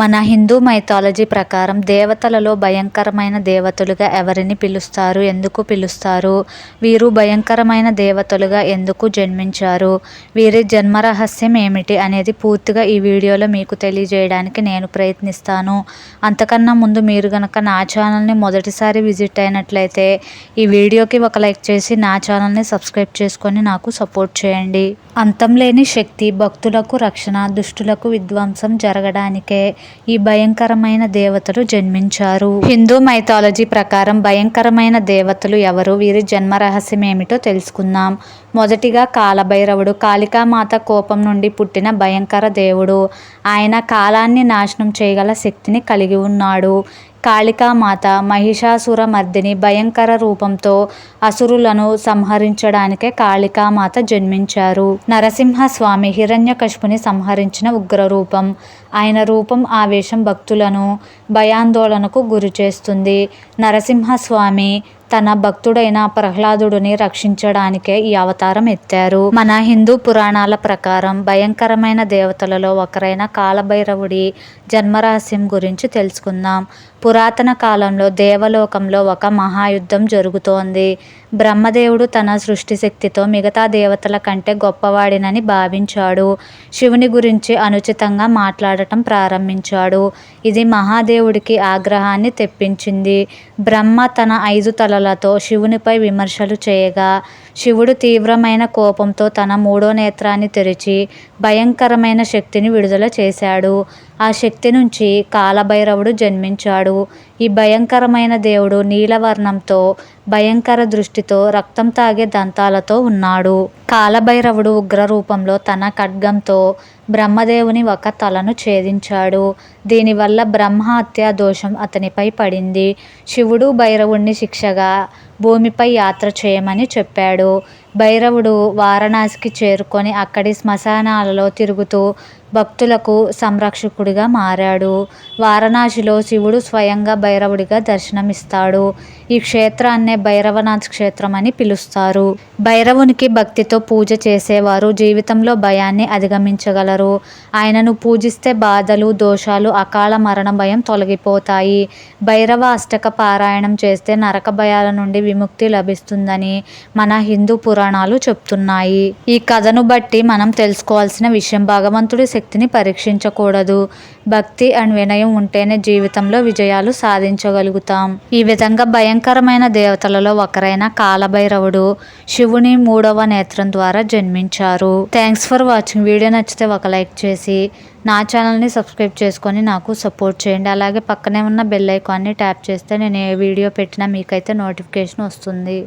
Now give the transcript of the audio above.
మన హిందూ మైథాలజీ ప్రకారం దేవతలలో భయంకరమైన దేవతలుగా ఎవరిని పిలుస్తారు? ఎందుకు పిలుస్తారు? వీరు భయంకరమైన దేవతలుగా ఎందుకు జన్మించారు? వీరి జన్మ రహస్యం ఏమిటి అనేది పూర్తిగా ఈ వీడియోలో మీకు తెలియజేయడానికి నేను ప్రయత్నిస్తాను. అంతకన్నా ముందు మీరు కనుక నా ఛానల్ని మొదటిసారి విజిట్ అయినట్లయితే ఈ వీడియోకి ఒక లైక్ చేసి నా ఛానల్ని సబ్స్క్రైబ్ చేసుకొని నాకు సపోర్ట్ చేయండి. అంతం లేని శక్తి భక్తులకు రక్షణ దుష్టులకు విధ్వంసం జరగడానికే ఈ భయంకరమైన దేవతలు జన్మించారు. హిందూ మైథాలజీ ప్రకారం భయంకరమైన దేవతలు ఎవరు? వీరి జన్మ రహస్యం ఏమిటో తెలుసుకుందాం. మొదటిగా కాలభైరవుడు కాళికామాత కోపం నుండి పుట్టిన భయంకర దేవుడు. ఆయన కాలాన్ని నాశనం చేయగల శక్తిని కలిగి ఉన్నాడు. కాళికామాత మహిషాసుర మర్దిని భయంకర రూపంతో అసురులను సంహరించడానికే కాళికామాత జన్మించారు. నరసింహస్వామి హిరణ్యకశిపుని సంహరించిన ఉగ్రరూపం. ఆయన రూపం ఆవేశం భక్తులను భయాందోళనకు గురి చేస్తుంది నరసింహస్వామి తన భక్తుడైన ప్రహ్లాదుడిని రక్షించడానికే ఈ అవతారం ఎత్తారు. మన హిందూ పురాణాల ప్రకారం భయంకరమైన దేవతలలో ఒకరైన కాలభైరవుడి జన్మరహస్యం గురించి తెలుసుకుందాం. పురాతన కాలంలో దేవలోకంలో ఒక మహాయుద్ధం జరుగుతోంది. బ్రహ్మదేవుడు తన సృష్టి శక్తితో మిగతా దేవతల కంటే గొప్పవాడినని భావించాడు. శివుని గురించి అనుచితంగా మాట్లాడటం ప్రారంభించాడు. ఇది మహాదేవుడికి ఆగ్రహాన్ని తెప్పించింది. బ్రహ్మ తన ఐదు తలలతో శివునిపై విమర్శలు చేయగా శివుడు తీవ్రమైన కోపంతో తన మూడో నేత్రాన్ని తెరిచి భయంకరమైన శక్తిని విడుదల చేశాడు. ఆ శక్తి నుంచి కాలభైరవుడు జన్మించాడు. ఈ భయంకరమైన దేవుడు నీలవర్ణంతో భయంకర దృష్టితో రక్తం తాగే దంతాలతో ఉన్నాడు. కాలభైరవుడు ఉగ్ర రూపంలో తన ఖడ్గంతో బ్రహ్మదేవుని ఒక తలను ఛేదించాడు. దీనివల్ల బ్రహ్మ హత్యా దోషం అతనిపై పడింది. శివుడు భైరవుణ్ణి శిక్షగా భూమిపై యాత్ర చేయమని చెప్పాడు. భైరవుడు వారణాసికి చేరుకొని అక్కడి శ్మశానాలలో తిరుగుతూ భక్తులకు సంరక్షకుడిగా మారాడు. వారణాసిలో శివుడు స్వయంగా భైరవుడిగా దర్శనమిస్తాడు. ఈ క్షేత్రాన్నే భైరవనాథ్ క్షేత్రం అని పిలుస్తారు. భైరవునికి భక్తితో పూజ చేసేవారు జీవితంలో భయాన్ని అధిగమించగలరు. ఆయనను పూజిస్తే బాధలు దోషాలు అకాల మరణ భయం తొలగిపోతాయి. భైరవ అష్టక పారాయణం చేస్తే నరక భయాల నుండి విముక్తి లభిస్తుందని మన హిందూ పురాణాలు చెప్తున్నాయి. ఈ కథను బట్టి మనం తెలుసుకోవాల్సిన విషయం భగవంతుడి శక్తిని పరీక్షించకూడదు. భక్తి అండ్ వినయం ఉంటేనే జీవితంలో విజయాలు సాధించగలుగుతాం. ఈ విధంగా భయంకరమైన దేవతలలో ఒకరైన కాలభైరవుడు శివుని మూడవ నేత్రం ద్వారా జన్మించారు. థ్యాంక్స్ ఫర్ వాచింగ్ వీడియో నచ్చితే ఒక లైక్ చేసి నా ఛానల్ని సబ్స్క్రైబ్ చేసుకొని నాకు సపోర్ట్ చేయండి. అలాగే పక్కనే ఉన్న బెల్ ఐకాన్ని ట్యాప్ చేస్తే నేను ఏ వీడియో పెట్టినా మీకైతే నోటిఫికేషన్ వస్తుంది.